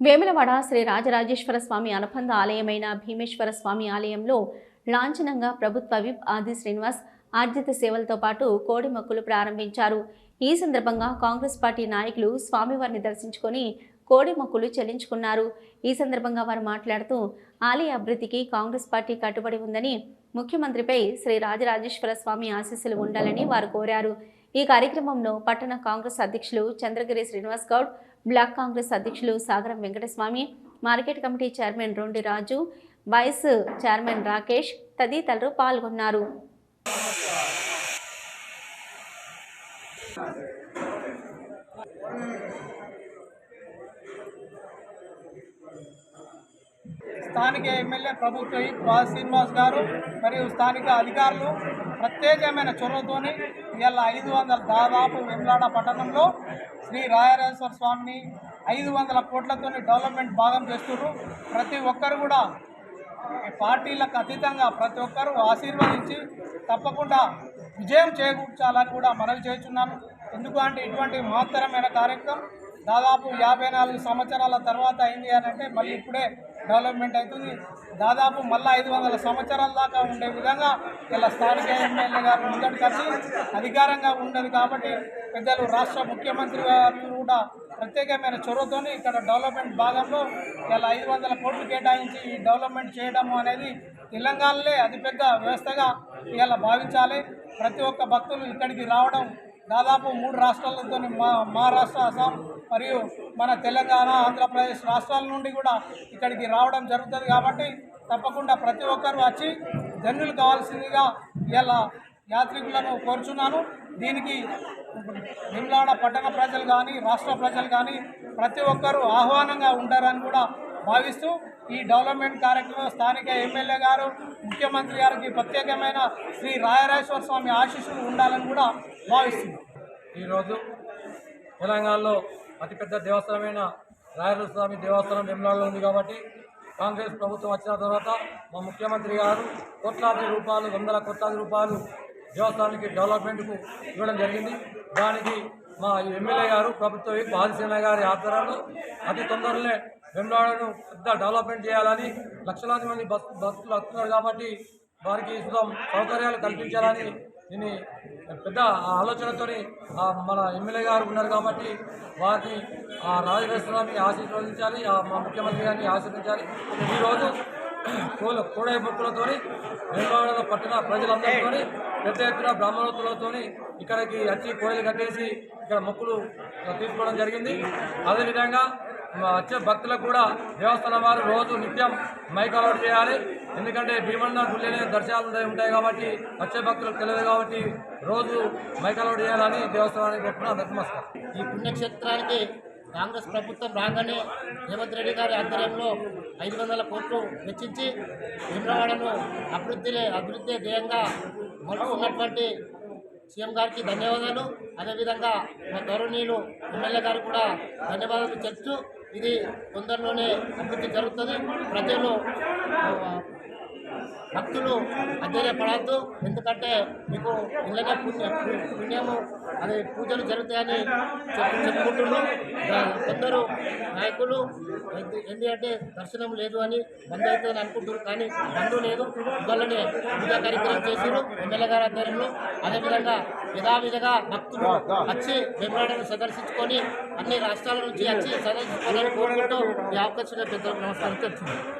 వేములవాడ శ్రీ రాజరాజేశ్వర స్వామి అనుబంధ ఆలయమైన భీమేశ్వర స్వామి ఆలయంలో లాంఛనంగా ప్రభుత్వ విప్ ఆది శ్రీనివాస్ ఆర్జిత సేవలతో పాటు కోడి మొక్కులు ప్రారంభించారు. ఈ సందర్భంగా కాంగ్రెస్ పార్టీ నాయకులు స్వామివారిని దర్శించుకొని కోడి మొక్కులు చెల్లించుకున్నారు. ఈ సందర్భంగా వారు మాట్లాడుతూ ఆలయ అభివృద్ధికి కాంగ్రెస్ పార్టీ కట్టుబడి ఉందని ముఖ్యమంత్రిపై శ్రీ రాజరాజేశ్వర స్వామి ఆశీస్సులు ఉండాలని వారు కోరారు. ఈ కార్యక్రమంలో పట్టణ కాంగ్రెస్ అధ్యక్షులు చంద్రగిరి శ్రీనివాస్ గౌడ్ బ్లాక్ కాంగ్రెస్ అధ్యక్షులు Sagaram Venkataswamy market committee chairman Rondi Raju vice chairman Rakesh తదితరులు పాల్గొన్నారు. స్థానిక ఎమ్మెల్యే ప్రభుత్వ శ్రీనివాస్ గారు మరియు స్థానిక అధికారులు ప్రత్యేకమైన చొరవతోని ఇవాళ ఐదు వందల దాదాపు వెమ్లాడ పట్టణంలో శ్రీ రాయరాజేశ్వర స్వామిని ఐదు వందల కోట్లతోని డెవలప్మెంట్ భాగం చేస్తున్నారు. ప్రతి ఒక్కరు కూడా పార్టీలకు అతీతంగా ప్రతి ఒక్కరూ ఆశీర్వదించి తప్పకుండా విజయం చేకూర్చాలని కూడా మనవి చేస్తున్నాను. ఎందుకు అంటే ఇటువంటి మహత్తరమైన కార్యక్రమం దాదాపు యాభై నాలుగు సంవత్సరాల తర్వాత అయింది అని అంటే మళ్ళీ ఇప్పుడే డెవలప్మెంట్ అవుతుంది. దాదాపు మళ్ళీ ఐదు వందల సంవత్సరాల దాకా ఉండే విధంగా ఇలా స్థానిక ఎమ్మెల్యే గారు ముందటి కలిసి అధికారంగా ఉండదు కాబట్టి పెద్దలు రాష్ట్ర ముఖ్యమంత్రి గారు కూడా ప్రత్యేకమైన చొరవతోని ఇక్కడ డెవలప్మెంట్ భాగంలో ఇలా ఐదు వందల కోట్లు కేటాయించి ఈ డెవలప్మెంట్ చేయడము అనేది తెలంగాణలే అతిపెద్ద వ్యవస్థగా ఇలా భావించాలి. ప్రతి ఒక్క భక్తులు ఇక్కడికి రావడం దాదాపు మూడు రాష్ట్రాలతో మా మహారాష్ట్ర అస్సాం మరియు మన తెలంగాణ ఆంధ్రప్రదేశ్ రాష్ట్రాల నుండి కూడా ఇక్కడికి రావడం జరుగుతుంది కాబట్టి తప్పకుండా ప్రతి ఒక్కరు వచ్చి ధన్యులు కావాల్సిందిగా ఇలా యాత్రికులను కోరుచున్నాను. దీనికి నిమ్లాడ పట్టణ ప్రజలు కానీ రాష్ట్ర ప్రజలు కానీ ప్రతి ఒక్కరూ ఆహ్వానంగా ఉంటారని కూడా భావిస్తూ ఈ డెవలప్మెంట్ కార్యక్రమం స్థానిక ఎమ్మెల్యే గారు ముఖ్యమంత్రి గారికి ప్రత్యేకమైన శ్రీ రాయరాజేశ్వర స్వామి ఆశీస్సులు ఉండాలని కూడా భావిస్తున్నాం. ఈరోజు తెలంగాణలో అతిపెద్ద దేవస్థానమైన రాయల స్వామి దేవస్థానం వెమ్లాడలో ఉంది కాబట్టి కాంగ్రెస్ ప్రభుత్వం వచ్చిన తర్వాత మా ముఖ్యమంత్రి గారు కోట్లాది రూపాయలు వందల కోట్లాది రూపాయలు దేవస్థానానికి డెవలప్మెంట్కు ఇవ్వడం జరిగింది. దానికి మా ఎమ్మెల్యే గారు ప్రభుత్వ విప్ గారి ఆధ్వర్యంలో అతి తొందరలో వెమ్లాడను పెద్ద డెవలప్మెంట్ చేయాలని లక్షలాది మంది బస్ భక్తులు వస్తున్నారు కాబట్టి వారికి సౌకర్యాలు కల్పించాలని దీన్ని పెద్ద ఆలోచనతోని మన ఎమ్మెల్యే గారు ఉన్నారు కాబట్టి వారిని ఆ రాజరాజస్వామి ఆశీర్వదించాలి ఆ మా ముఖ్యమంత్రి గారిని ఆశీర్వదించాలి. ఈరోజు కోల కోడై భక్తులతో నిర్మాణ పట్టిన ప్రజలందరితో పెద్ద ఎత్తున బ్రాహ్మణోత్తులతో ఇక్కడికి వచ్చి కోయలు కట్టేసి ఇక్కడ మొక్కులు తీసుకోవడం జరిగింది. అదేవిధంగా వచ్చే భక్తులకు కూడా దేవస్థానం వారు రోజు నిత్యం మైక్ అలౌట్ చేయాలి. ఎందుకంటే భీమన్న గుళ్ళనే దర్శనాలు ఉంటాయి కాబట్టి వచ్చే భక్తులకు తెలియదు కాబట్టి రోజు మైక్ అలౌట్ చేయాలని దేవస్థానానికి కొట్టుకున్న నమస్కారం. ఈ పుణ్యక్షేత్రానికి కాంగ్రెస్ ప్రభుత్వం రాగానే రేవంత్ రెడ్డి గారి ఆధ్వర్యంలో ఐదు వందల కోట్లు వెచ్చించి వేములవాడను అభివృద్ధి అభివృద్ధి ధ్యేయంగా మలుపుకున్నటువంటి సీఎం గారికి ధన్యవాదాలు. అదేవిధంగా మా గౌరవనీయులు ఎమ్మెల్యే గారు కూడా ధన్యవాదాలు చెప్తూ ఇది తొందరలోనే అభివృద్ధి జరుగుతుంది. ప్రజలు భక్తులు ఆశ్చర్యపడద్దు. ఎందుకంటే మీకు ఇళ్ళనే పుణ్య పుణ్యము అది పూజలు జరుగుతాయని చెప్పుకుంటున్నాం. కొందరు నాయకులు ఎందుకంటే దర్శనం లేదు అని బంద్ అవుతుందని అనుకుంటున్నారు. కానీ బంద్ లేదు. ఇవాళనే పూజా కార్యక్రమం చేశారు ఎమ్మెల్యే గారి ఆధ్వర్యంలో. అదేవిధంగా యథావిధిగా భక్తులు వచ్చి వెంబడాలను సందర్శించుకొని అన్ని రాష్ట్రాల నుంచి వచ్చి సందర్శించుకోవాలని కోరుకుంటూ ఈ అవకాశం పెద్దలకు నమస్కారం చెప్తున్నాను